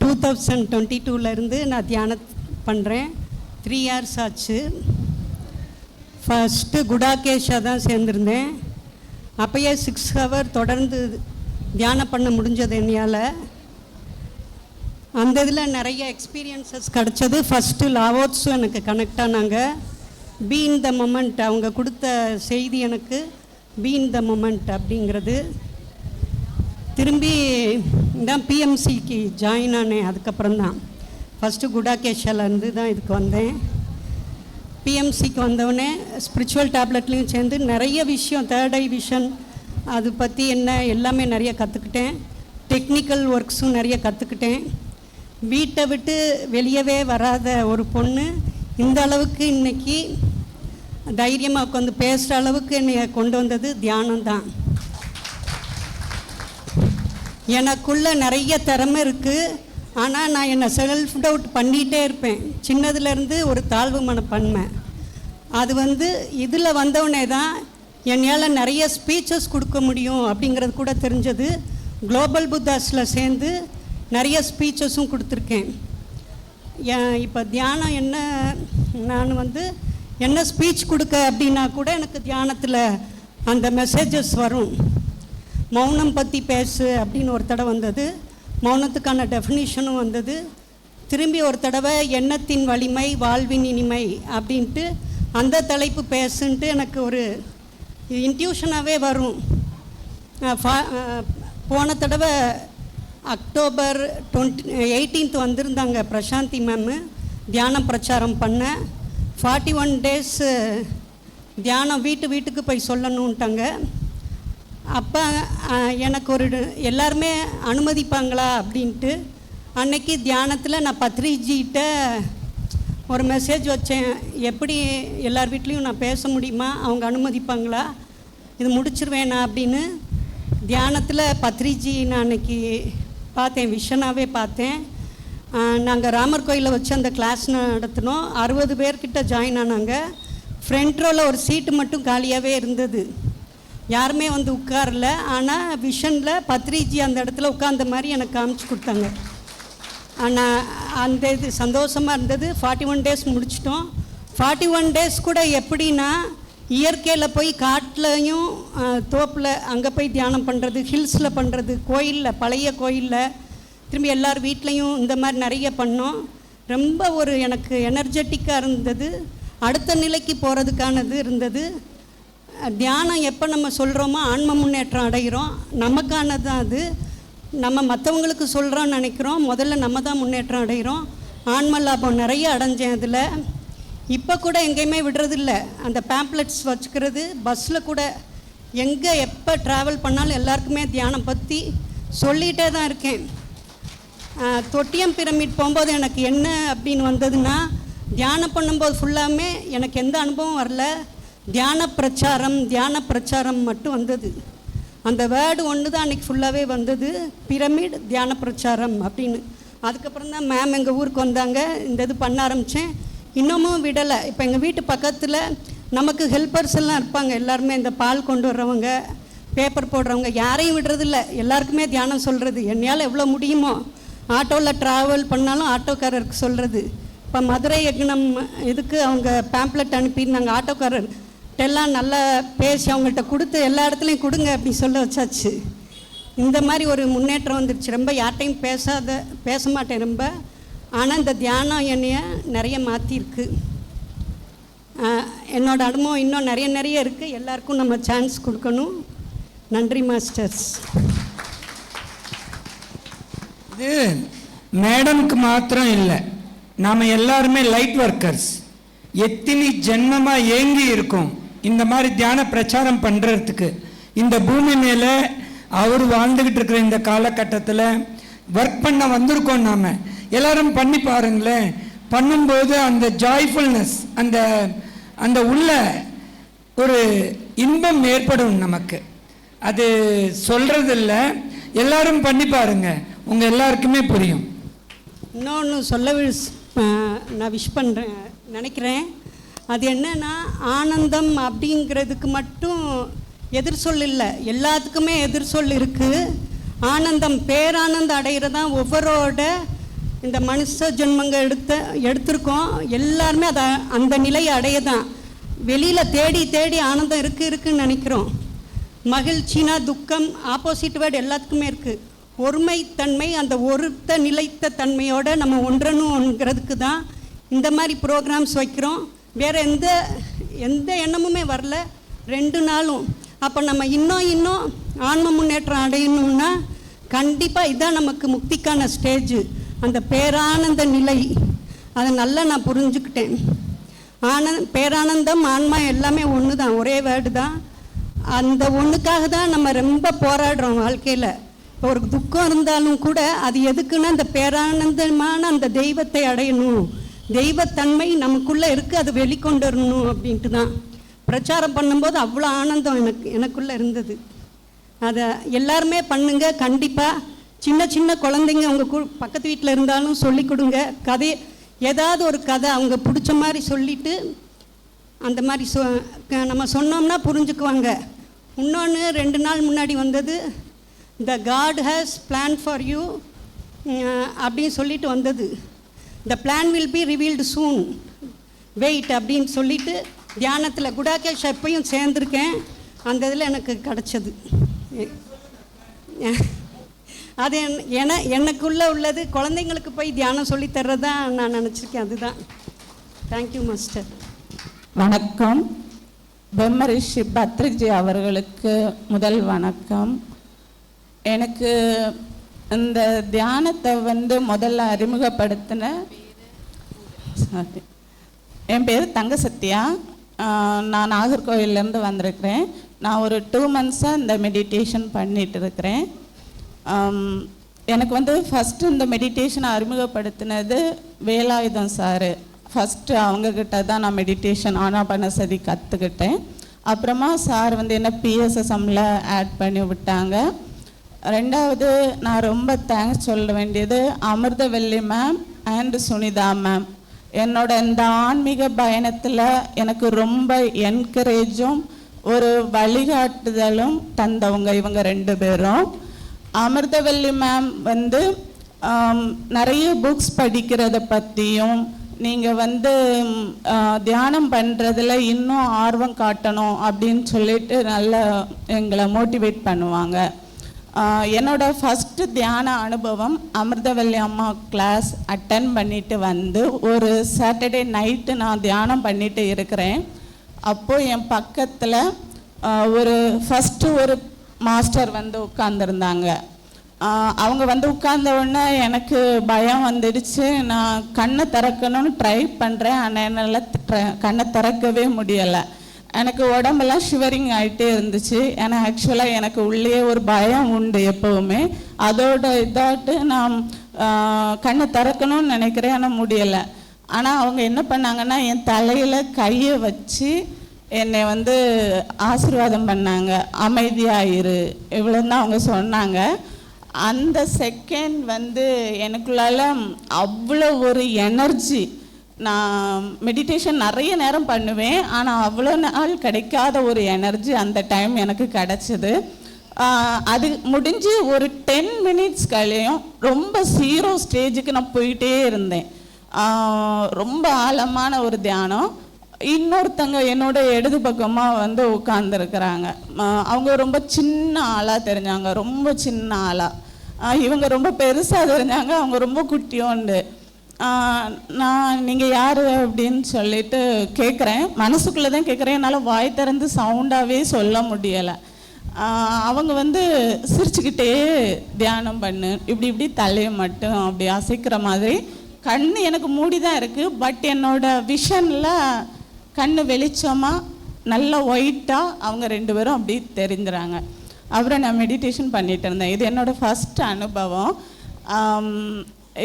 Two thousand twenty டூலேருந்து நான் தியானம் பண்ணுறேன் த்ரீ இயர்ஸ் ஆச்சு. ஃபஸ்ட்டு குடாகேஷாக தான் சேர்ந்துருந்தேன். அப்போயே சிக்ஸ் ஹவர் தொடர்ந்து தியானம் பண்ண முடிஞ்சது என்னையால் அந்த இதில் நிறைய எக்ஸ்பீரியன்சஸ் கிடச்சது. ஃபஸ்ட்டு லாவோட்ஸும் எனக்கு கனெக்ட் ஆனாங்க. பீ இன் த மொமெண்ட் அவங்க கொடுத்த செய்தி எனக்கு பீ இன் த மொமெண்ட் அப்படிங்கிறது. திரும்பி தான் பிஎம்சிக்கு ஜாயின் ஆனேன். அதுக்கப்புறம் தான் ஃபஸ்ட்டு குடாகேஷாலேருந்து தான் இதுக்கு வந்தேன். பிஎம்சிக்கு வந்தவுடனே ஸ்பிரிச்சுவல் டேப்லெட்லேயும் சேர்ந்து நிறைய விஷயம் தேர்ட் ஐ விஷன் அது பற்றி என்ன எல்லாமே நிறைய கற்றுக்கிட்டேன் டெக்னிக்கல் ஒர்க்ஸும் நிறைய கற்றுக்கிட்டேன் வீட்டை விட்டு வெளியவே வராத ஒரு பொண்ணு இந்த அளவுக்கு இன்னைக்கு தைரியமாக உட்காந்து பேசுகிற அளவுக்கு என்னை கொண்டு வந்தது தியானம் தான் எனக்குள்ள நிறைய திறமை இருக்குது ஆனால் நான் என்னை செல்ஃப் டவுட் பண்ணிகிட்டே இருப்பேன். சின்னதுலேருந்து ஒரு தாழ்வு மனப்பான்மை. அது வந்து இதில் வந்தவொடனே தான் என்னால் நிறைய ஸ்பீச்சஸ் கொடுக்க முடியும் அப்படிங்கிறது கூட தெரிஞ்சது. குளோபல் புத்தாஸில் சேர்ந்து நிறைய ஸ்பீச்சஸும் கொடுத்துருக்கேன். ஏன் இப்போ தியானம் என்ன நான் வந்து என்ன ஸ்பீச் கொடுக்க அப்படின்னா கூட எனக்கு தியானத்தில் அந்த மெசேஜஸ் வரும். மௌனம் பற்றி பேசு அப்படின்னு ஒரு தடவை வந்தது. மௌனத்துக்கான டெஃபினிஷனும் வந்தது. திரும்பி ஒரு தடவை எண்ணத்தின் வலிமை வாழ்வின் இனிமை அப்படின்ட்டு அந்த தலைப்பு பேசுன்ட்டு எனக்கு ஒரு இன்ட்யூஷனாகவே வரும். ஃபா- போன தடவை அக்டோபர் டுவெண்ட்டி எயிட்டீன்த் வந்திருந்தாங்க பிரசாந்தி மேமு தியானம் பிரச்சாரம் பண்ண. ஃபார்ட்டி ஒன் டேஸு தியானம் வீட்டு வீட்டுக்கு போய் சொல்லணுன்ட்டாங்க அப்போ எனக்கு ஒரு எல்லாருமே அனுமதிப்பாங்களா அப்படின்ட்டு அன்னைக்கு தியானத்தில் நான் பத்ரிஜிகிட்ட ஒரு மெசேஜ் வச்சேன். எப்படி எல்லார் வீட்லேயும் நான் பேச முடியுமா? அவங்க அனுமதிப்பாங்களா? இது முடிச்சிருவேனா அப்படின்னு தியானத்தில் பத்ரிஜி நான் அன்னைக்கு பார்த்தேன் விஷனாகவே பார்த்தேன். நாங்கள் ராமர் கோயிலில் வச்சு அந்த கிளாஸ் நடத்தினோம். அறுபது பேர்கிட்ட ஜாயின் ஆனாங்க. ஃப்ரண்ட் ரோவில் ஒரு சீட்டு மட்டும் காலியாகவே இருந்தது. யாருமே வந்து உட்காரல. ஆனால் விஷனில் பத்ரிஜி அந்த இடத்துல உட்கார்ந்த மாதிரி எனக்கு காமிச்சு கொடுத்தாங்க. ஆனால் அந்த இது சந்தோஷமாக இருந்தது. ஃபார்ட்டி ஒன் டேஸ் முடிச்சிட்டோம். ஃபார்ட்டி ஒன் டேஸ் கூட எப்படின்னா இயற்கையில் போய் காட்டிலையும் தோப்பில் அங்கே போய் தியானம் பண்ணுறது ஹில்ஸில் பண்ணுறது கோயிலில் பழைய கோயிலில். திரும்பி எல்லார் வீட்லேயும் இந்த மாதிரி நிறைய பண்ணோம். ரொம்ப ஒரு எனக்கு எனர்ஜெட்டிக்காக இருந்தது. அடுத்த நிலைக்கு போகிறதுக்கானது இருந்தது. தியானம் எப்போ நம்ம சொல்கிறோமோ ஆன்ம முன்னேற்றம் அடைகிறோம். நமக்கானது தான் அது. நம்ம மற்றவங்களுக்கு சொல்கிறோம்னு நினைக்கிறோம். முதல்ல நம்ம தான் முன்னேற்றம் அடைகிறோம். ஆன்ம லாபம் நிறைய அடைஞ்சேன் அதில். இப்போ கூட எங்கேயுமே விடுறதில்ல. அந்த பேம்ப்ளெட்ஸ் வச்சுக்கிறது பஸ்ஸில் கூட எங்கே எப்போ ட்ராவல் பண்ணாலும் எல்லாருக்குமே தியானம் பற்றி சொல்லிகிட்டே தான் இருக்கேன். தொட்டியம் பிரமிட் போகும்போது எனக்கு என்ன அப்படின்னு வந்ததுன்னா தியானம் பண்ணும்போது ஃபுல்லாமே எனக்கு எந்த அனுபவம் வரல. தியான பிரச்சாரம் தியான பிரச்சாரம் மட்டும் வந்தது. அந்த வேர்டு ஒன்று தான் அன்றைக்கி ஃபுல்லாகவே வந்தது. பிரமிட் தியான பிரச்சாரம் அப்படின்னு. அதுக்கப்புறம் தான் மேம் எங்கள் ஊருக்கு வந்தாங்க. இந்த இது பண்ண ஆரம்பித்தேன் இன்னமும் விடலை. இப்போ எங்கள் வீட்டு பக்கத்தில் நமக்கு ஹெல்ப்பர்ஸ் எல்லாம் இருப்பாங்க. எல்லாருமே இந்த பால் கொண்டு வர்றவங்க பேப்பர் போடுறவங்க யாரையும் விடுறதில்ல. எல்லாருக்குமே தியானம் சொல்கிறது என்னையால் எவ்வளோ முடியுமோ? ஆட்டோவில் ட்ராவல் பண்ணாலும் ஆட்டோக்காரருக்கு சொல்கிறது இப்போ மதுரை யக்னம் இதுக்கு அவங்க பேம்ப்ளெட் அனுப்பியிருந்தாங்க. ஆட்டோக்காரர் எல்லாம் நல்லா பேசி அவங்கள்ட்ட கொடுத்து எல்லா இடத்துலையும் கொடுங்க அப்படி சொல்ல வச்சாச்சு. இந்த மாதிரி ஒரு முன்னேற்றம் வந்துருச்சு. ரொம்ப யார்ட்டையும் பேசாத பேச மாட்டேன் ரொம்ப. ஆனால் இந்த தியானம் என்னைய நிறைய மாற்றிருக்கு என்னோட அனுபவம் இன்னும் நிறைய நிறைய இருக்குது எல்லாருக்கும் நம்ம சான்ஸ் கொடுக்கணும். நன்றி மாஸ்டர்ஸ் இது மேடம்க்கு மாத்திரம் இல்லை. நாம் எல்லாருமே லைட் ஒர்க்கர்ஸ் எத்தனை ஜென்மமாக ஏங்கி இருக்கோம். இந்த மாதிரி தியான பிரச்சாரம் பண்ணுறதுக்கு இந்த பூமி மேலே அவர் வாழ்ந்துக்கிட்டு இருக்கிற இந்த காலகட்டத்தில் ஒர்க் பண்ண வந்திருக்கோம் நாம். எல்லாரும் பண்ணி பாருங்களேன். பண்ணும்போது அந்த ஜாய்ஃபுல்னஸ் அந்த அந்த உள்ள ஒரு இன்பம் ஏற்படும் நமக்கு. அது சொல்கிறதில்ல எல்லாரும் பண்ணி பாருங்க. உங்கள் எல்லாருக்குமே புரியும். இன்னொன்று சொல்ல நான் விஷ் பண்ணுறேன் நினைக்கிறேன். அது என்னன்னா ஆனந்தம் அப்படிங்கிறதுக்கு மட்டும் எதிர்சொல் இல்லை. எல்லாத்துக்குமே எதிர்சொல் இருக்குது ஆனந்தம் பேரானந்தம் அடைகிறதான் ஒவ்வொரோட இந்த மனுஷ ஜென்மங்க எடுத்த எடுத்திருக்கோம். எல்லாருமே அதை அந்த நிலையை அடைய தான் வெளியில் தேடி தேடி ஆனந்தம் இருக்குது இருக்குன்னு நினைக்கிறோம். மகிழ்ச்சினா துக்கம் ஆப்போசிட் வேர்டு எல்லாத்துக்குமே இருக்குது ஒருமைத்தன்மை அந்த ஒருத்த நிலைத்த தன்மையோட நம்ம ஒன்றணுங்கிறதுக்கு தான் இந்த மாதிரி ப்ரோக்ராம்ஸ் வைக்கிறோம். வேறு எந்த எந்த எண்ணமுமே வரல. ரெண்டு நாளும். அப்போ நம்ம இன்னும் இன்னும் ஆன்ம முன்னேற்றம் அடையணும்னா கண்டிப்பாக இதுதான் நமக்கு முக்திக்கான ஸ்டேஜு அந்த பேரானந்த நிலை. அதை நல்லா நான் புரிஞ்சுக்கிட்டேன். ஆனந்த் பேரானந்தம் ஆன்மா எல்லாமே ஒன்று தான் ஒரே வேர்டு தான். அந்த ஒன்றுக்காக தான் நம்ம ரொம்ப போராடுறோம் வாழ்க்கையில். இப்போ ஒரு துக்கம் இருந்தாலும் கூட அது எதுக்குன்னா அந்த பேரானந்தமான அந்த தெய்வத்தை அடையணும். தெய்வத்தன்மை நமக்குள்ளே இருக்குது அது வெளிக்கொண்டு வரணும் அப்படின்ட்டு தான். பிரச்சாரம் பண்ணும்போது அவ்வளோ ஆனந்தம் எனக்கு எனக்குள்ளே இருந்தது. அதை எல்லாருமே பண்ணுங்க கண்டிப்பாக சின்ன சின்ன குழந்தைங்க அவங்க கு- பக்கத்து வீட்டில் இருந்தாலும் சொல்லி கொடுங்க. கதை ஏதாவது ஒரு கதை அவங்க பிடிச்ச மாதிரி சொல்லிட்டு அந்த மாதிரி சொ க- நம்ம சொன்னோம்னா புரிஞ்சுக்குவாங்க. இன்னொன்று ரெண்டு நாள் முன்னாடி வந்தது the God has plan for you அப்படின்னு சொல்லிட்டு வந்தது. The plan will be revealed soon wait அப்படின்னு சொல்லிட்டு தியானத்தில் குடாகேஷ் எப்பையும் சேர்ந்துருக்கேன். அந்த இதில் எனக்கு கிடச்சது. அது என்- என எனக்குள்ளே உள்ளது. குழந்தைங்களுக்கு போய் தியானம் சொல்லி தர்றதா நான் நினச்சிருக்கேன். அதுதான். தேங்க்யூ மாஸ்டர் வணக்கம். பிரம்மரிஷி பத்ரிஜி அவர்களுக்கு முதல் வணக்கம். எனக்கு இந்த தியானத்தை வந்து முதல்ல அறிமுகப்படுத்தின Sorry. என் பேர் தங்க சத்யா நான் நாகர்கோவிலேருந்து வந்திருக்கிறேன். நான் ஒரு டூ மந்த்ஸாக இந்த மெடிடேஷன் பண்ணிட்டு இருக்கிறேன் எனக்கு வந்து ஃபஸ்ட்டு இந்த மெடிடேஷனை அறிமுகப்படுத்தினது வேலாயுதம் சார் ஃபஸ்ட்டு அவங்கக்கிட்ட தான் நான் மெடிடேஷன் ஆனாபானசதி கற்றுக்கிட்டேன் அப்புறமா சார் வந்து என்ன பிஎஸ்எஸ்எம்மில் ஆட் பண்ணி விட்டாங்க. ரெண்டாவது நான் ரொம்ப தேங்க்ஸ் சொல்ல வேண்டியது Amirthavalli ma'am and Sunitha ma'am என்னோட இந்த ஆன்மீக பயணத்தில் எனக்கு ரொம்ப என்கரேஜும் ஒரு வழிகாட்டுதலும் தந்தவங்க இவங்க ரெண்டு பேரும். அமிர்தவல்லி மேம் வந்து நிறைய புக்ஸ் படிக்கிறத பற்றியும் நீங்கள் வந்து தியானம் பண்ணுறதுல இன்னும் ஆர்வம் காட்டணும் அப்படின்னு சொல்லிட்டு நல்லா எங்களை மோட்டிவேட் பண்ணுவாங்க. என்னோட ஃபஸ்ட்டு தியான அனுபவம் அமிர்தவல்லி அம்மா கிளாஸ் அட்டன் பண்ணிட்டு வந்து ஒரு சாட்டர்டே நைட்டு நான் தியானம் பண்ணிட்டு இருக்கிறேன். அப்போது என் பக்கத்தில் ஒரு ஃபஸ்ட்டு ஒரு மாஸ்டர் வந்து உட்காந்துருந்தாங்க அவங்க வந்து உட்கார்ந்த உடனே எனக்கு பயம் வந்துடுச்சு. நான் கண்ணை திறக்கணும்னு ட்ரை பண்ணுறேன் ஆனால் என்னால் கண்ணை திறக்கவே முடியலை. எனக்கு உடம்பெல்லாம் ஷிவரிங் ஆகிட்டே இருந்துச்சு. ஏன்னா ஆக்சுவலாக எனக்கு உள்ளே ஒரு பயம் உண்டு எப்போவுமே. அதோட இதாட்டு நான் கண்ணை திறக்கணும்னு நினைக்கிறேன். ஆனால் முடியலை. ஆனால் அவங்க என்ன பண்ணாங்கன்னா என் தலையில் கையை வச்சு என்னை வந்து ஆசீர்வாதம் பண்ணாங்க. அமைதியாயிரு இவ்வளோன்னு அவங்க சொன்னாங்க. அந்த செகண்ட் வந்து எனக்குள்ளால அவ்வளோ ஒரு எனர்ஜி நான் மெடிடேஷன் நிறைய நேரம் பண்ணுவேன் ஆனால் அவ்வளோ நாள் கிடைக்காத ஒரு எனர்ஜி அந்த டைம் எனக்கு கிடச்சிது. அது முடிஞ்சு ஒரு டென் மினிட்ஸ் கழியும் ரொம்ப ஜீரோ ஸ்டேஜுக்கு நான் போயிட்டே இருந்தேன். ரொம்ப ஆழமான ஒரு தியானம். இன்னொருத்தங்க என்னோட இடது பக்கமாக வந்து உட்காந்துருக்குறாங்க அவங்க ரொம்ப சின்ன ஆளாக தெரிஞ்சாங்க ரொம்ப சின்ன ஆளாக இவங்க ரொம்ப பெருசாக தெரிஞ்சாங்க அவங்க ரொம்ப குட்டியோண்டு. நான் நீங்கள் யார் அப்படின்னு சொல்லிட்டு கேட்குறேன் மனசுக்குள்ளே தான் கேட்குறேன் என்னால் வாய் திறந்து சவுண்டாகவே சொல்ல முடியலை. அவங்க வந்து சிரிச்சுக்கிட்டே தியானம் பண்ணு. இப்படி இப்படி தலையை மட்டும் அப்படி அசைக்கிற மாதிரி. கண் எனக்கு மூடி தான் இருக்குது பட் என்னோட விஷனில் கண் வெளிச்சமாக நல்ல ஒயிட்டாக அவங்க ரெண்டு பேரும் அப்படி தெரிஞ்சுறாங்க. அப்புறம் நான் மெடிடேஷன் பண்ணிகிட்டு இருந்தேன். இது என்னோடய ஃபஸ்ட் அனுபவம்.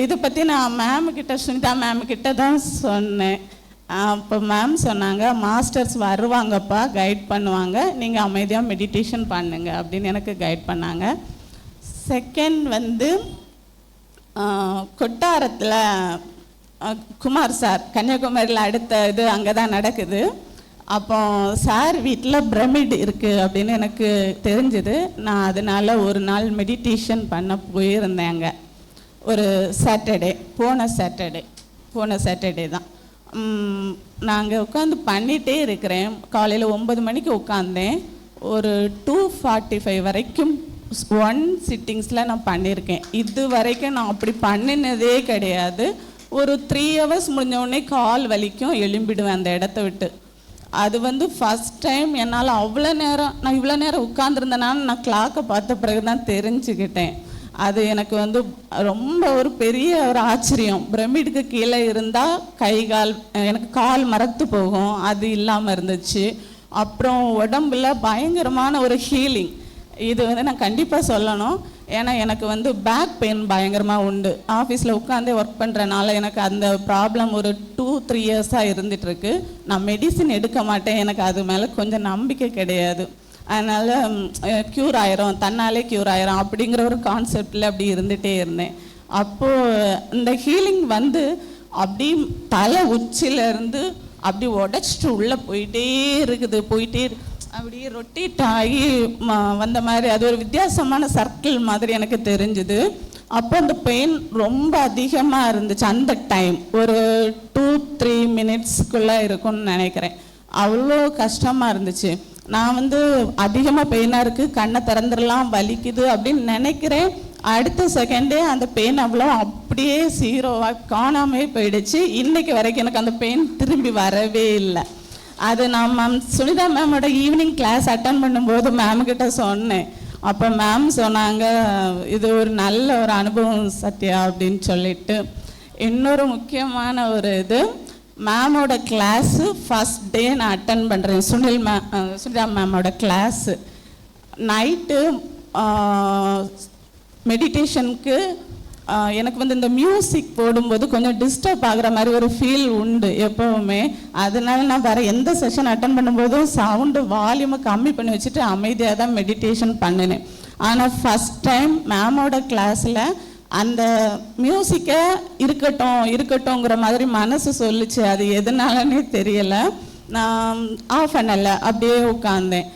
இதை பற்றி நான் மேம் கிட்ட சுனிதா மேம் கிட்ட தான் சொன்னேன். அப்போ மேம் சொன்னாங்க மாஸ்டர்ஸ் வருவாங்கப்பா கைட் பண்ணுவாங்க. நீங்கள் அமைதியாக மெடிடேஷன் பண்ணுங்க அப்படின்னு எனக்கு கைட் பண்ணாங்க. செகண்ட் வந்து கொட்டாரத்தில் குமார் சார் கன்னியாகுமரியில் அடுத்த இது அங்கே தான் நடக்குது. அப்போ சார் வீட்டில் பிரமிட் இருக்குது அப்படின்னு எனக்கு தெரிஞ்சுது. நான் அதனால ஒரு நாள் மெடிடேஷன் பண்ண போயிருந்தேன் அங்கே. ஒரு சாட்டர்டே போன சாட்டர்டே போன சாட்டர்டே தான். நாங்கள் உட்காந்து பண்ணிகிட்டே இருக்கிறேன். காலையில் ஒன்பது மணிக்கு உட்காந்தேன் ஒரு டூ ஃபார்ட்டி ஃபைவ் வரைக்கும் ஒன் சிட்டிங்ஸில் நான் பண்ணியிருக்கேன். இது வரைக்கும் நான் அப்படி பண்ணினதே கிடையாது. ஒரு த்ரீ ஹவர்ஸ் உடனே கால் வலிக்கும் எழும்பிடுவேன் அந்த இடத்த விட்டு. அது வந்து ஃபஸ்ட் டைம் என்னால் அவ்வளோ நேரம் நான் இவ்வளோ நேரம் உட்காந்துருந்தனால நான் கிளாக்கை பார்த்த பிறகு தான் தெரிஞ்சுக்கிட்டேன். அது எனக்கு வந்து ரொம்ப ஒரு பெரிய ஒரு ஆச்சரியம். பிரமிடுக்கு கீழே இருந்தால் கை கால் எனக்கு கால் மரத்து போகும் அது இல்லாமல் இருந்துச்சு. அப்புறம் உடம்புல பயங்கரமான ஒரு ஹீலிங் இது வந்து நான் கண்டிப்பாக சொல்லணும். ஏன்னா எனக்கு வந்து பேக் பெயின் பயங்கரமாக உண்டு. ஆஃபீஸில் உட்காந்தே ஒர்க் பண்ணுறனால எனக்கு அந்த ப்ராப்ளம் ஒரு டூ த்ரீ இயர்ஸாக இருந்துகிட்ருக்கு நான் மெடிசின் எடுக்க மாட்டேன். எனக்கு அது மேலே கொஞ்சம் நம்பிக்கை கிடையாது. அதனால் க்யூர் ஆயிரும் தன்னாலே க்யூர் ஆயிரும் அப்படிங்கிற ஒரு கான்செப்டில் அப்படி இருந்துகிட்டே இருந்தேன். அப்போது இந்த ஹீலிங் வந்து அப்படி தலை உச்சியில இருந்து அப்படி உடச்சிட்டு உள்ளே போயிட்டே இருக்குது போயிட்டே அப்படி அப்படியே ரொட்டேட் ஆகி ம- வந்த மாதிரி அது ஒரு வித்தியாசமான சர்க்கிள் மாதிரி எனக்கு தெரிஞ்சுது. அப்போ அந்த பெயின் ரொம்ப அதிகமாக இருந்துச்சு அந்த டைம் ஒரு டூ த்ரீ மினிட்ஸ்க்குள்ளே இருக்கும்னு நினைக்கிறேன். அவ்வளோ கஷ்டமாக இருந்துச்சு. நான் வந்து அதிகமாக பெயினாக இருக்குது கண்ணை திறந்துடலாம் வலிக்குது அப்படின்னு நினைக்கிறேன். அடுத்த செகண்டே அந்த பெயின் அவ்வளோ அப்படியே சீரோவாக காணாமே போயிடுச்சு. இன்னைக்கு வரைக்கும் எனக்கு அந்த பெயின் திரும்பி வரவே இல்லை. அது நான் மேம் சுனிதா மேமோட ஈவினிங் கிளாஸ் அட்டன் பண்ணும்போது மேம்கிட்ட சொன்னேன். அப்போ மேம் சொன்னாங்க இது ஒரு நல்ல ஒரு அனுபவம் சத்யா அப்படின்னு சொல்லிட்டு. இன்னொரு முக்கியமான ஒரு இது மேமோட கிளாஸு ஃபஸ்ட் டே நான் அட்டன் பண்ணுறேன் சுனில் மே சுனிதா மேமோட கிளாஸு நைட்டு மெடிடேஷனுக்கு எனக்கு வந்து இந்த மியூசிக் போடும்போது கொஞ்சம் டிஸ்டர்ப் ஆகிற மாதிரி ஒரு ஃபீல் உண்டு எப்போவுமே. அதனால நான் வேறு எந்த செஷன் அட்டன் பண்ணும்போதும் சவுண்டு வால்யூமை கம்மி பண்ணி வச்சுட்டு அமைதியாக தான் மெடிடேஷன் பண்ணினேன். ஆனால் ஃபஸ்ட் டைம் மேமோட கிளாஸில் அந்த மியூசிக்கை இருக்கட்டும் இருக்கட்டும்ங்கிற மாதிரி மனசு சொல்லுச்சு. அது எதனாலனே தெரியலை. நான் ஆஃப் பண்ணலை அப்படியே உட்காந்தேன்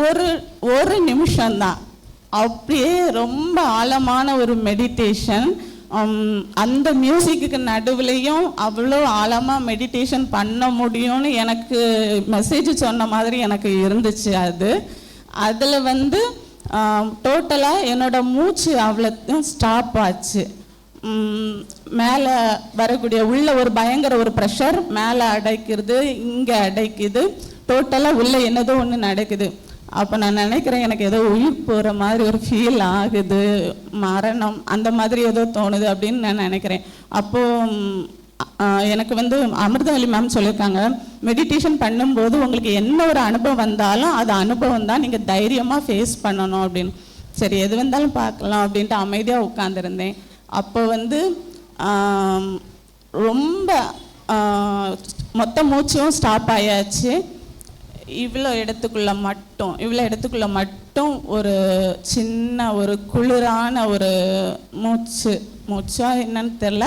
ஒரு ஒரு நிமிஷம்தான். அப்படியே ரொம்ப ஆழமான ஒரு மெடிடேஷன் அந்த மியூசிக்கு நடுவுலையும் அவ்வளோ ஆழமாக மெடிடேஷன் பண்ண முடியும்னு எனக்கு மெசேஜ் சொன்ன மாதிரி எனக்கு இருந்துச்சு அது. அதில் வந்து டோட்டலாக என்னோடய மூச்சு அவ்வளோ ஸ்டாப் ஆச்சு. மேலே வரக்கூடிய உள்ள ஒரு பயங்கர ஒரு ப்ரெஷர் மேலே அடைக்கிறது இங்கே அடைக்குது. டோட்டலாக உள்ளே என்னதோ ஒன்று நடக்குது. அப்போ நான் நினைக்கிறேன் எனக்கு ஏதோ உயிர் போகிற மாதிரி ஒரு ஃபீல் ஆகுது. மரணம் அந்த மாதிரி ஏதோ தோணுது அப்படின்னு நான் நினைக்கிறேன். அப்போது எனக்கு வந்து அமிர்தவல்லி மேம் சொல்லியிருக்காங்க மெடிடேஷன் பண்ணும்போது உங்களுக்கு என்ன ஒரு அனுபவம் வந்தாலும் அது அனுபவம் தான் நீங்கள் தைரியமாக ஃபேஸ் பண்ணணும் அப்படின்னு. சரி எது வந்தாலும் பார்க்கலாம் அப்படின்ட்டு அமைதியாக உட்காந்துருந்தேன் அப்போ வந்து ரொம்ப மொத்த மூச்சும் ஸ்டாப் ஆயாச்சு. இவ்வளோ இடத்துக்குள்ள மட்டும் இவ்வளோ இடத்துக்குள்ள மட்டும் ஒரு சின்ன ஒரு குளிரான ஒரு மூச்சு மூச்சா என்னன்னு தெரில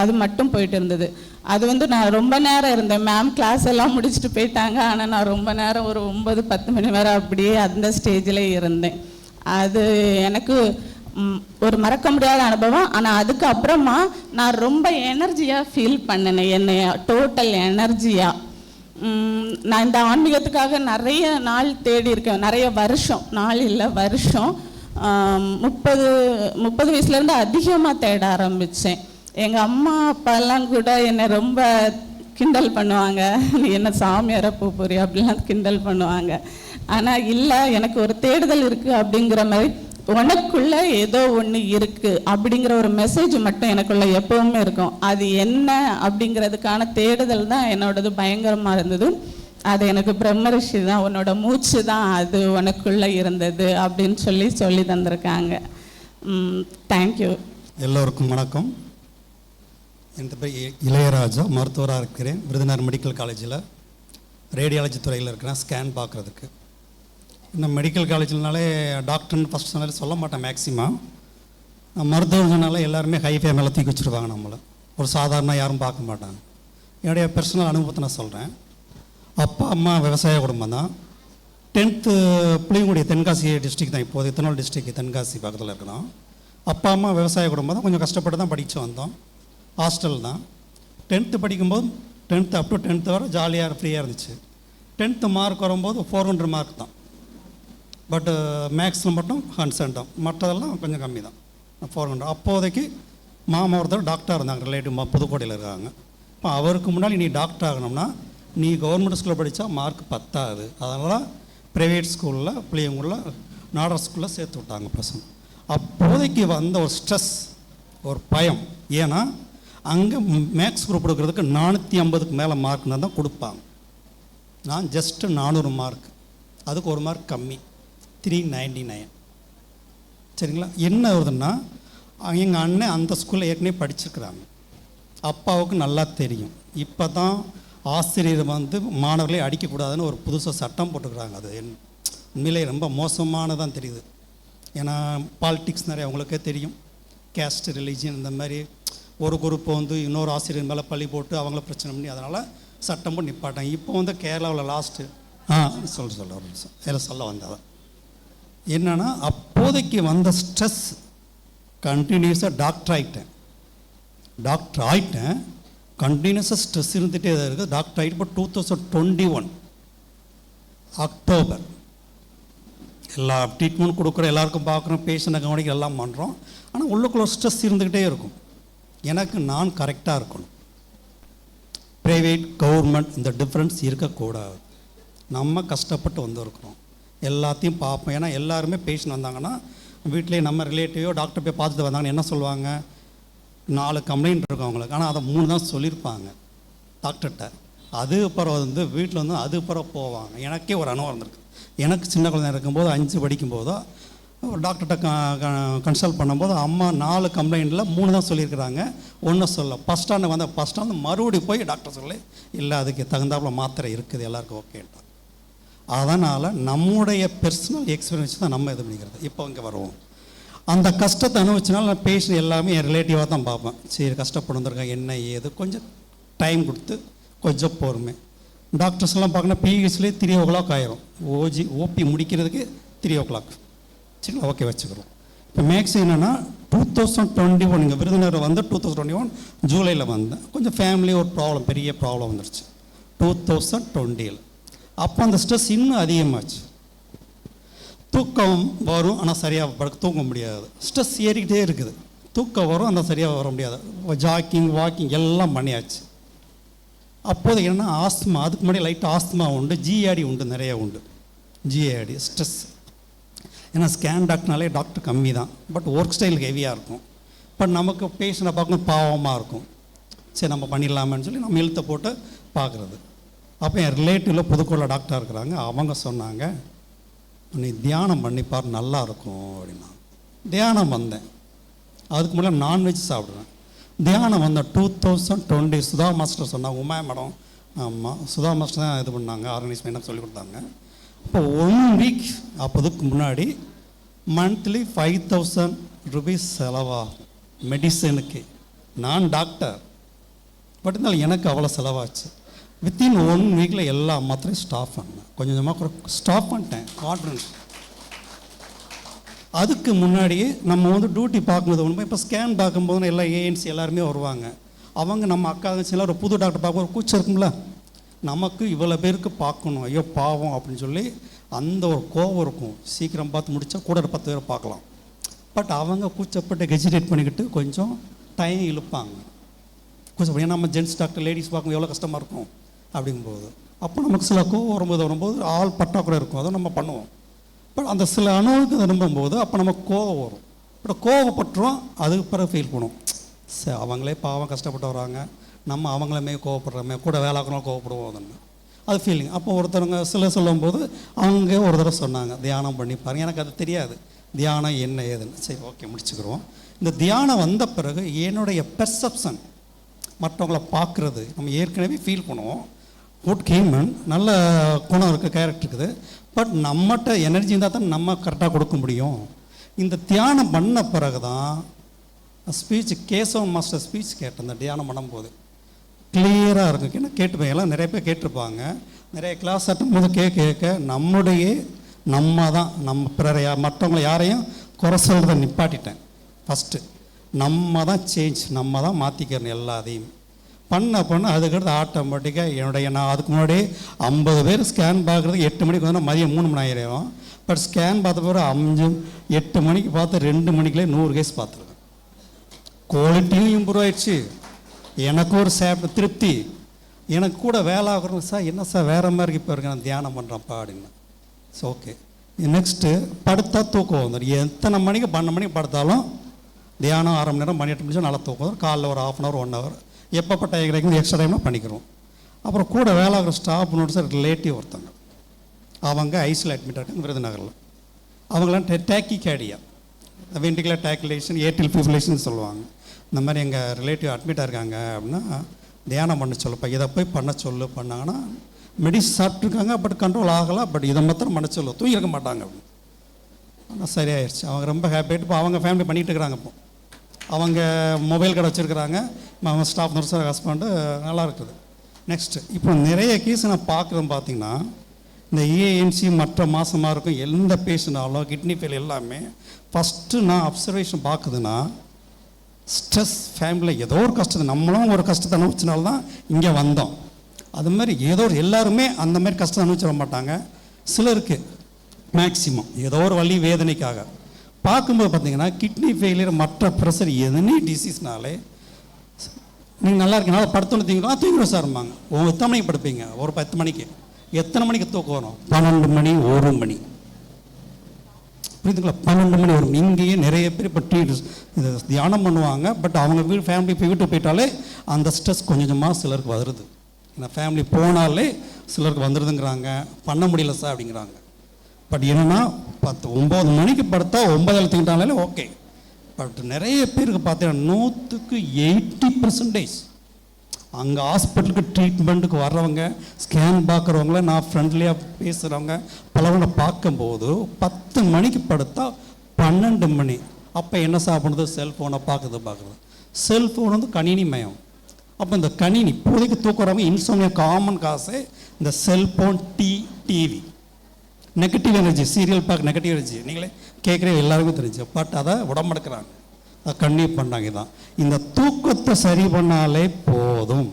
அது மட்டும் போயிட்டு இருந்தது. அது வந்து நான் ரொம்ப நேரம் இருந்தேன். மேம் கிளாஸ் எல்லாம் முடிச்சுட்டு போயிட்டாங்க. ஆனால் நான் ரொம்ப நேரம் ஒரு ஒன்பது பத்து மணி வரை அப்படியே அந்த ஸ்டேஜில் இருந்தேன். அது எனக்கு ஒரு மறக்க முடியாத அனுபவம். ஆனால் அதுக்கப்புறமா நான் ரொம்ப எனர்ஜியாக ஃபீல் பண்ணினேன் என்னை டோட்டல் எனர்ஜியாக நான் இந்த ஆன்மீகத்துக்காக நிறைய நாள் தேடி இருக்கேன். நிறைய வருஷம் நாள் இல்லை வருஷம். முப்பது முப்பது வயசுலேருந்து அதிகமாக தேட ஆரம்பித்தேன் எங்கள் அம்மா அப்பாலாம் கூட என்னை ரொம்ப கிண்டல் பண்ணுவாங்க. நீ என்ன சாமியாரை போக அப்படிலாம் கிண்டல் பண்ணுவாங்க. ஆனால் இல்லை எனக்கு ஒரு தேடுதல் இருக்குது அப்படிங்கிற மாதிரி உனக்குள்ள ஏதோ ஒன்று இருக்கு அப்படிங்கிற ஒரு மெசேஜ் மட்டும் எனக்குள்ள எப்பவுமே இருக்கும். அது என்ன அப்படிங்கிறதுக்கான தேடுதல் தான் என்னோடது பயங்கரமாக இருந்தது. அது எனக்கு பிரம்ம ரிஷி தான் உன்னோட மூச்சு தான் அது உனக்குள்ளே இருந்தது அப்படின்னு சொல்லி சொல்லி தந்திருக்காங்க. தேங்க்யூ எல்லோருக்கும் வணக்கம். என் பேர் இளையராஜா மருத்துவராக இருக்கிறேன். விருதுநகர் மெடிக்கல் காலேஜில் ரேடியாலஜி துறையில் இருக்கிறேன் ஸ்கேன் பார்க்குறதுக்கு. இந்த மெடிக்கல் காலேஜ்னாலே டாக்டர்னு ஃபஸ்ட் சொன்னாலே சொல்ல மாட்டேன் மேக்ஸிமம் மருத்துவம் சொன்னாலே எல்லாருமே ஹைஃபே மேலே தூக்கி வச்சுருவாங்க நம்மளை. ஒரு சாதாரண யாரும் பார்க்க மாட்டாங்க. என்னுடைய பர்சனல் அனுபவத்தை நான் சொல்கிறேன் அப்பா அம்மா விவசாய குடும்பம் தான். டென்த்து புளியங்குடி தென்காசி டிஸ்ட்ரிக் தான் இப்போது திருநெல் டிஸ்ட்ரிக் தென்காசி பக்கத்தில் இருக்கிறோம். அப்பா அம்மா விவசாய குடும்பம் தான். கொஞ்சம் கஷ்டப்பட்டு தான் படித்து வந்தோம். ஹாஸ்டல் தான். டென்த்து படிக்கும்போது டென்த்து அப் டு டென்த்து வரை ஜாலியாக ஃப்ரீயாக இருந்துச்சு. டென்த்து மார்க் வரும்போது ஃபோர் ஹண்ட்ரட் மார்க் தான். பட்டு மேக்ஸில் uh, மட்டும் ஹண்ட்ரட் மற்றதெல்லாம் கொஞ்சம் கம்மி தான். ஃபோர் ஹண்ட்ரட் அப்போதைக்கு மாமா ஒருத்தர் டாக்டர் இருந்தாங்க ரிலேட்டிவ் புதுக்கோட்டையில் இருக்காங்க. இப்போ அவருக்கு முன்னாடி நீ டாக்டர் ஆகணும்னா நீ கவர்மெண்ட் ஸ்கூலில் படித்தா மார்க் பத்தாது. அதனால் ப்ரைவேட் ஸ்கூலில் பிள்ளைங்களில் நாடர் ஸ்கூலில் சேர்த்து விட்டாங்க பசங்க. அப்போதைக்கு வந்த ஒரு ஸ்ட்ரெஸ் ஒரு பயம். ஏன்னா அங்கே மேக்ஸ் குரூப் எடுக்கிறதுக்கு நானூற்றி ஐம்பதுக்கு மேலே மார்க்னா தான் கொடுப்பாங்க. நான் ஜஸ்ட்டு நானூறு மார்க் அதுக்கு ஒரு மார்க் கம்மி. த்ரீ நைன்டி நைன் சரிங்களா? என்ன வருதுன்னா எங்கள் அண்ணன் அந்த ஸ்கூலில் ஏற்கனவே படிச்சிருக்கிறாங்க. அப்பாவுக்கு நல்லா தெரியும். இப்போ தான் ஆசிரியர் வந்து மாணவர்களை அடிக்கக்கூடாதுன்னு ஒரு புதுசாக சட்டம் போட்டுக்கிறாங்க. அது என் உண்மையிலே ரொம்ப மோசமானதான் தெரியுது. ஏன்னா பாலிட்டிக்ஸ் நிறைய அவங்களுக்கே தெரியும். கேஸ்ட் ரிலீஜியன் இந்த மாதிரி ஒரு குரூப்பை வந்து இன்னொரு ஆசிரியர் மேலே பள்ளி போட்டு அவங்கள பிரச்சனை பண்ணி அதனால் சட்டம் போட்டு நிப்பாட்டாங்க. இப்போ வந்து கேரளாவில் லாஸ்ட்டு ஆ சொல்ல சொல்ல ஒரு நிமிஷம். வேலை சொல்ல வந்தால் என்னென்னா அப்போதைக்கு வந்த ஸ்ட்ரெஸ் கண்டினியூஸாக டாக்டர் ஆகிட்டேன் டாக்டர் ஆகிட்டேன் கண்டினியூஸாக ஸ்ட்ரெஸ் இருந்துகிட்டே தான் இருக்குது டாக்டர் ஆகிட்டு இப்போ two thousand twenty one October எல்லா ட்ரீட்மெண்ட் கொடுக்குறோம் எல்லாருக்கும் பார்க்குறோம் பேஷண்ட்டை கவனிக்க எல்லாம் பண்ணுறோம் ஆனால் உள்ளுக்குள்ள ஸ்ட்ரெஸ் இருந்துக்கிட்டே இருக்கும். எனக்கு நான் கரெக்டாக இருக்கணும். ப்ரைவேட் கவர்மெண்ட் இந்த டிஃப்ரென்ஸ் இருக்கக்கூடாது. நம்ம கஷ்டப்பட்டு வந்திருக்கிறோம். எல்லாத்தையும் பார்ப்போம். ஏன்னா எல்லாருமே பேஷண்ட் வந்தாங்கன்னா வீட்டிலேயே நம்ம ரிலேட்டிவோ டாக்டர் போய் பார்த்துட்டு வந்தாங்கன்னா என்ன சொல்லுவாங்க? நாலு கம்ப்ளைண்ட் இருக்கும் அவங்களுக்கு. ஆனால் அதை மூணு தான் சொல்லியிருப்பாங்க. டாக்டர்கிட்ட அது அப்புறம் வந்து வீட்டில் வந்து அது அப்புறம் போவாங்க. எனக்கே ஒரு அனுபவம் இருந்திருக்கு எனக்கு சின்ன குழந்தை இருக்கும்போது அஞ்சு படிக்கும்போதோ ஒரு டாக்டர்கிட்ட கன்சல்ட் பண்ணும்போது அம்மா நாலு கம்ப்ளைண்ட்டில் மூணு தான் சொல்லியிருக்கிறாங்க. ஒன்று சொல்ல ஃபஸ்ட் ஸ்டாண்டு வந்தால் ஃபஸ்ட் ஸ்டாண்டு மறுபடியும் போய் டாக்டர் சொல்லி இல்லை அதுக்கு தகுந்தாப்புல மாத்திரை இருக்குது எல்லாருக்கும் ஓகேன்ட்டாங்க அதனால் நம்முடைய பர்சனல் எக்ஸ்பீரியன்ஸ் தான் நம்ம இது பண்ணிக்கிறது. இப்போ இங்கே வருவோம். அந்த கஷ்டத்தை அனுபவிச்சனால நான் பேஷண்ட் எல்லாமே என் ரிலேட்டிவாக தான் பார்ப்பேன். சரி கஷ்டப்பட்டு வந்திருக்காங்க என்ன ஏது கொஞ்சம் டைம் கொடுத்து கொஞ்சம் பொறுமை. டாக்டர்ஸ் எல்லாம் பார்க்கணும் பிஹெச்லேயே த்ரீ ஓ கிளாக் ஆயிரும். ஓஜி ஓபி முடிக்கிறதுக்கு த்ரீ ஓ கிளாக் சரிங்களா ஓகே வச்சுக்கிறோம். இப்போ மேக்ஸ் என்னென்னா டூ தௌசண்ட் டுவெண்ட்டி ஒன் இங்கே விருதுநகர் வந்து டூ தௌசண்ட் டுவெண்ட்டி ஒன் ஜூலையில் வந்தேன் கொஞ்சம் ஃபேமிலி ஒரு ப்ராப்ளம் பெரிய ப்ராப்ளம் வந்துருச்சு. டூ தௌசண்ட் டுவெண்ட்டியில் அப்போ அந்த ஸ்ட்ரெஸ் இன்னும் அதிகமாச்சு. தூக்கம் வரும் ஆனால் சரியாக படுக்க தூங்க முடியாது. ஸ்ட்ரெஸ் ஏறிக்கிட்டே இருக்குது. தூக்கம் வரும் ஆனால் சரியாக வர முடியாது. ஜாக்கிங் வாக்கிங் எல்லாம் பண்ணியாச்சு. அப்போது என்ன ஆஸ்துமா அதுக்கு முன்னாடி லைட்டாக ஆஸ்துமா உண்டு ஜிஆடி உண்டு நிறைய உண்டு. ஜிஆடி ஸ்ட்ரெஸ் ஏன்னா ஸ்கேன் டாக்டர்னாலே டாக்டர் கம்மி தான் பட் ஒர்க் ஸ்டைல் ஹெவியாக இருக்கும். பட் நமக்கு பேஷண்ட்டை பார்க்கணும் பாவமாக இருக்கும். சரி நம்ம பண்ணிடலாமேன்னு சொல்லி நம்ம இழுத்த போட்டு பார்க்குறது. அப்போ என் ரிலேட்டிவில் புதுக்கோளை டாக்டர் இருக்கிறாங்க. அவங்க சொன்னாங்க நீ தியானம் பண்ணிப்பார் நல்லா இருக்கும் அப்படின்னா தியானம் வந்தேன். அதுக்கு முன்னாடி நான்வெஜ் சாப்பிடுவேன் தியானம் வந்த two thousand twenty Sudha master சொன்னாங்க உமா மேடம் ஆமாம் சுதா மாஸ்டர் தான் இது பண்ணாங்க ஆர்கனைஸ் பண்ண சொல்லி கொடுத்தாங்க. இப்போ ஒன் வீக் அப்போதுக்கு முன்னாடி மந்த்லி ஃபைவ் தௌசண்ட் ருபீஸ் செலவாகும் மெடிசனுக்கு நான் டாக்டர் பட் இருந்தாலும் எனக்கு அவ்வளோ செலவாச்சு. வித்தின் ஒன் வீக்கில் எல்லா மாத்திரையும் ஸ்டாப் பண்ணேன். கொஞ்சம் கொஞ்சமாக ஸ்டாப் பண்ணிட்டேன். கார்டன் அதுக்கு முன்னாடியே நம்ம வந்து டியூட்டி பார்க்கும்போது ஒன்று இப்போ ஸ்கேன் பார்க்கும்போது எல்லா ஏஎன்சி எல்லாருமே வருவாங்க. அவங்க நம்ம அக்கா தங்கச்சிலாம் ஒரு புது டாக்டர் பார்க்க ஒரு கூச்சம் இருக்கும்ல. நமக்கு இவ்வளோ பேருக்கு பார்க்கணும். ஐயோ பாவம் அப்படின்னு சொல்லி அந்த ஒரு கோவம் இருக்கும். சீக்கிரம் பார்த்து முடித்தா கூட ஒரு பத்து பேரை பார்க்கலாம். பட் அவங்க கூச்சப்பட்டு கெஜிடேட் பண்ணிக்கிட்டு கொஞ்சம் டைம் இழுப்பாங்க. கொஞ்சம் ஏன்னா நம்ம ஜென்ட்ஸ் டாக்டர் லேடிஸ் பார்க்கும் எவ்வளோ கஷ்டமாக இருக்கும்? அப்படிங்கும்போது. அப்போ நமக்கு சில கோவம் வரும்போது வரும்போது ஆள் பட்டாக்குறை இருக்கும். அதை நம்ம பண்ணுவோம். பட் அந்த சில அணுவுக்கு திரும்பும்போது அப்போ நமக்கு கோவம் வரும். பட் கோவப்பட்டுரும் அதுக்கு பிறகு ஃபீல் பண்ணுவோம். சரி அவங்களே பாவம் கஷ்டப்பட்டு வராங்க. நம்ம அவங்களுமே கோவப்படுறோமே கூட வேலை கோவப்படுவோம் அது ஃபீலிங் அப்போ ஒருத்தவங்க சில சொல்லும்போது அவங்க ஒரு தடவை சொன்னாங்க தியானம் பண்ணி பாருங்க எனக்கு அது தெரியாது. தியானம் என்ன ஏதுன்னு. சரி ஓகே முடிச்சுக்கிறோம் இந்த தியானம் வந்த பிறகு என்னுடைய பெர்செப்ஷன் மற்றவங்கள பார்க்குறது நம்ம ஏற்கனவே ஃபீல் பண்ணுவோம். குட் ஹியூமன் நல்ல குணம் இருக்குது கேரக்டர் இருக்குது. பட் நம்மகிட்ட எனர்ஜி இருந்தால் தான் நம்ம கரெக்டாக கொடுக்க முடியும். இந்த தியானம் பண்ண பிறகு தான் ஸ்பீச் கேசவ மாஸ்டர் ஸ்பீச் கேட்டேன் இந்த தியானம் பண்ணும்போது. கிளியராக இருக்கும். ஏன்னா கேட்டுப்பேன் எல்லாம் நிறைய பேர் கேட்டிருப்பாங்க. நிறைய கிளாஸ் போது கேட்க கேட்க நம்முடைய நம்ம தான் நம்ம பிறரை மற்றவங்களை யாரையும் குறை சொல்கிறத நிப்பாட்டிட்டேன். ஃபஸ்ட்டு நம்ம தான் சேஞ்ச் நம்ம தான் மாற்றிக்கிறணும் எல்லாத்தையும். பண்ண பண்ண அதுக்கடுத்து ஆட்டோமேட்டிக்காக என்னுடைய நான் அதுக்கு முன்னாடி ஐம்பது பேர் ஸ்கேன் பார்க்குறதுக்கு எட்டு மணிக்கு வந்தால் மதியம் மூணு மணி ஆயிரம். பட் ஸ்கேன் பார்த்த பிறகு அஞ்சு எட்டு மணிக்கு பார்த்து ரெண்டு மணிக்குள்ளே நூறு கேஸ் பார்த்துருக்கேன் குவாலிட்டியும் இம்ப்ரூவ் ஆயிடுச்சு. எனக்கு ஒரு சேப் திருப்தி. எனக்கு கூட வேலை ஆகணும் சார் என்ன சார் வேறு மாதிரி இப்போ இருக்கு நான் தியானம் பண்ணுறேன்ப்பா அப்படின்னு ஸோ ஓகே நெக்ஸ்ட்டு படுத்தா தூக்கம் வந்துடும் எத்தனை மணிக்கு பன்னெண்டு மணிக்கு படுத்தாலும் தியானம் அரை மணி நேரம் மணி எட்டு நிமிஷம் நல்லா தூக்கம் வரும். காலைல ஒரு half an hour one hour எப்பப்போ டைம் கிடைக்கும் எக்ஸ்ட்ரா டைம்லாம் பண்ணிக்கிறோம் அப்புறம் கூட வேலை ஆகிற ஸ்டாஃப் சார் ரிலேட்டிவ் ஒருத்தங்க. அவங்க ஐசில் அட்மிட் இருக்காங்க விருதுநகரில். அவங்களாம் டேக்கி கேடியா வெண்டிகுலர் டேக்குலேஷன் ஏட்டில் ஃபிபிலேஷன் சொல்லுவாங்க. இந்த மாதிரி எங்கள் ரிலேட்டிவ் அட்மிட்டாக இருக்காங்க அப்படின்னா தியானம் பண்ண சொல்லுப்பா இதை போய் பண்ண சொல்லு பண்ணாங்கன்னா மெடிசன் சாப்பிட்ருக்காங்க பட் கண்ட்ரோல் ஆகலை பட் இதை மாத்திரம் பண்ண சொல்லு தூங்கி இருக்க மாட்டாங்க. அப்படின்னு ஆனால் சரியாயிடுச்சு அவங்க ரொம்ப ஹாப்பியாகிட்டு இப்போ அவங்க ஃபேமிலி பண்ணிகிட்டு இருக்கிறாங்க இப்போ. அவங்க மொபைல் கடை வச்சுருக்கிறாங்க. அவங்க ஸ்டாஃப் நர்ஸ் ஹஸ்பண்டு நல்லா இருக்குது. நெக்ஸ்ட்டு இப்போ நிறைய கேஸ் நான் பார்க்குறேன் பார்த்தீங்கன்னா இந்த ஏஎன்சி மற்ற மாதமாக இருக்கும் எந்த பேஷண்ட்டாலும் கிட்னி ஃபெயில் எல்லாமே ஃபஸ்ட்டு நான் அப்சர்வேஷன் பார்க்குதுன்னா ஸ்ட்ரெஸ் ஃபேமிலியில் ஏதோ ஒரு கஷ்டத்தை நம்மளும் ஒரு கஷ்டத்தை அனுபவிச்சனால தான் இங்கே வந்தோம். அது மாதிரி ஏதோ ஒரு எல்லாருமே அந்த மாதிரி கஷ்டத்தை அனுபவிச்சிட மாட்டாங்க. சிலருக்கு மேக்சிமம் ஏதோ ஒரு வழி வேதனைக்காக. பார்க்கும்போது பார்த்தீங்கன்னா கிட்னி ஃபெயிலியர் மற்ற ப்ரெஷர் எதனே டிசீஸ்னாலே நீங்கள் நல்லா இருக்கனால படுத்தோன்னு தூங்கிடுவோம் தூங்கிடுவோம் சார்ம்பாங்க உங்க எத்தனை மணிக்கு படுப்பீங்க? ஒரு பத்து மணிக்கு. எத்தனை மணிக்கு தூக்கம் வரும்? பன்னெண்டு மணி ஒரு மணி. புரியுதுங்களா? பன்னெண்டு மணி வரும். இங்கேயே நிறைய பேர் இப்போ டீ தியானம் பண்ணுவாங்க. பட் அவங்க வீடு ஃபேமிலி போய் வீட்டு போயிட்டாலே அந்த ஸ்ட்ரெஸ் கொஞ்சம் கொஞ்சமாக சிலருக்கு வருது. ஏன்னா ஃபேமிலி போனாலே சிலருக்கு வந்துடுதுங்கிறாங்க பண்ண முடியல சார் அப்படிங்கிறாங்க. பட் என்னென்னா பத்து ஒம்பது மணிக்கு படுத்தா ஒன்பதில் தூங்கிட்டாலே ஓகே பட் நிறைய பேருக்கு பார்த்தீங்கன்னா நூற்றுக்கு எயிட்டி பர்சன்டேஜ் அங்கே ஹாஸ்பிட்டலுக்கு ட்ரீட்மெண்ட்டுக்கு வர்றவங்க ஸ்கேன் பார்க்குறவங்கள நான் ஃப்ரெண்ட்லியாக பேசுகிறவங்க பலவனை பார்க்கும்போது பத்து மணிக்கு படுத்தா பன்னெண்டு மணி. அப்போ என்ன சாப்பிடுறது? செல்ஃபோனை பார்க்குறது பார்க்குறது. செல்ஃபோன் வந்து கணினி மயம். அப்போ இந்த கணினி இப்போதைக்கு தூக்குறவங்க இன்சோமியா காமன் காசு இந்த cellphone T TV negative energy serial பார்க்க நெகட்டிவ் எனர்ஜி நீங்களே கேட்குற எல்லாருக்கும் தெரிஞ்சு. பட் அதை உடம்பெடுக்கிறாங்க அதை கண்ணீர் பண்ணாங்க தான் இந்த தூக்கத்தை சரி பண்ணாலே போதும்.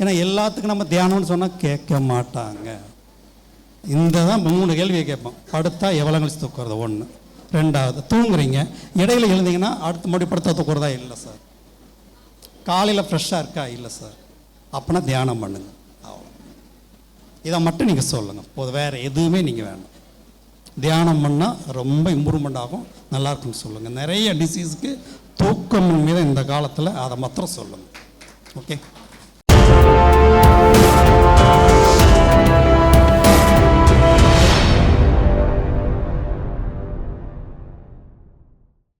ஏன்னா எல்லாத்துக்கும் நம்ம தியானம்னு சொன்னால் கேட்க மாட்டாங்க. இந்த தான் மூணு கேள்வியை கேட்போம். படுத்தா எவ்வளோ கழிச்சு தூக்குறது? ஒன்று ரெண்டாவது தூங்குறீங்க. இடையில எழுந்தீங்கன்னா அடுத்த மறுபடியும் படுத்தா தூக்குறதா இல்லை சார். காலையில் ஃப்ரெஷ்ஷாக இருக்கா? இல்லை சார். அப்போனா தியானம் பண்ணுங்க. அவ்வளோ இதை மட்டும் நீங்கள் சொல்லுங்கள் போதும் வேறு எதுவுமே நீங்கள் வேணும். தியானம் பண்ணால் ரொம்ப இம்ப்ரூவ்மெண்ட் ஆகும். நல்லா இருக்கும்னு சொல்லுங்கள் நிறைய டிசீஸுக்கு தூக்கம் மீது இந்த காலத்தில் அதை மாத்திரம் சொல்லுங்கள் ஓகே